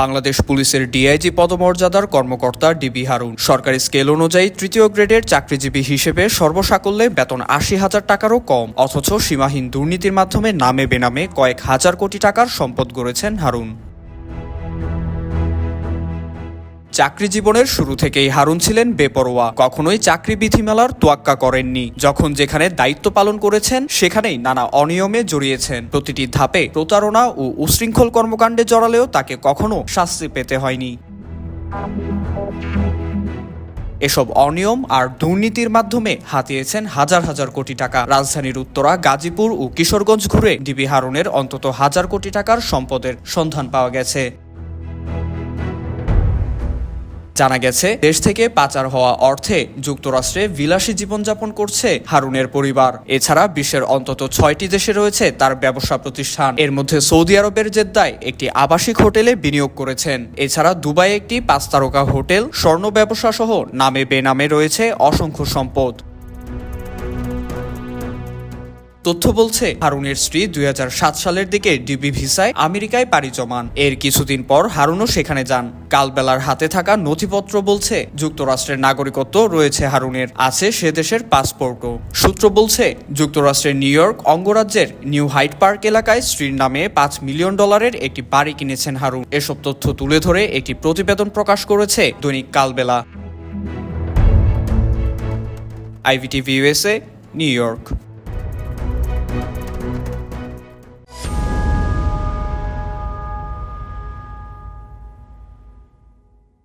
বাংলাদেশ পুলিশের ডিআইজি পদমর্যাদার কর্মকর্তা ডিবি হারুন। সরকারি স্কেল অনুযায়ী তৃতীয় গ্রেডের চাকরিজীবী হিসেবে সর্বসাকল্যে বেতন আশি হাজার টাকারও কম, অথচ সীমাহীন দুর্নীতির মাধ্যমে নামে বেনামে কয়েক হাজার কোটি টাকার সম্পদ গড়েছেন হারুন। চাকরি জীবনের শুরু থেকেই হারুন ছিলেন বেপরোয়া। কখনোই চাকরি বিধিমালার তোয়াক্কা করেননি। যখন যেখানে দায়িত্ব পালন করেছেন, সেখানেই নানা অনিয়মে জড়িয়েছেন। প্রতিটি ধাপে প্রতারণা ও উশৃঙ্খল কর্মকাণ্ডে জড়ালেও তাকে কখনো শাস্তি পেতে হয়নি। এসব অনিয়ম আর দুর্নীতির মাধ্যমে হাতিয়েছেন হাজার হাজার কোটি টাকা। রাজধানীর উত্তরা, গাজীপুর ও কিশোরগঞ্জ ঘুরে ডিবি হারুনের অন্তত হাজার কোটি টাকার সম্পদের সন্ধান পাওয়া গেছে। জানা গেছে, দেশ থেকে পাচার হওয়া অর্থে যুক্তরাষ্ট্রে বিলাসী জীবনযাপন করছে হারুনের পরিবার। এছাড়া বিশ্বের অন্তত ছয়টি দেশে রয়েছে তার ব্যবসা প্রতিষ্ঠান। এর মধ্যে সৌদি আরবের জেদ্দায় একটি আবাসিক হোটেলে বিনিয়োগ করেছেন। এছাড়া দুবাই একটি পাঁচ তারকা হোটেল স্বর্ণ ব্যবসা সহ নামে বেনামে রয়েছে অসংখ্য সম্পদ। তথ্য বলছে, হারুনের স্ত্রী দুই হাজার সাত সালের দিকে ডিবি ভিসায় আমেরিকায় পাড়ি জমান। এর কিছুদিন পর হারুনও সেখানে যান। কালবেলার হাতে থাকা নথিপত্র বলছে, যুক্তরাষ্ট্রের নাগরিকত্ব রয়েছে হারুনের, আছে সে দেশের পাসপোর্টও। সূত্র বলছে, যুক্তরাষ্ট্রের নিউ ইয়র্ক অঙ্গরাজ্যের নিউ হাইট পার্ক এলাকায় স্ত্রীর নামে পাঁচ মিলিয়ন ডলারের একটি বাড়ি কিনেছেন হারুন। এসব তথ্য তুলে ধরে একটি প্রতিবেদন প্রকাশ করেছে দৈনিক Kalbela. IVTV USA New York.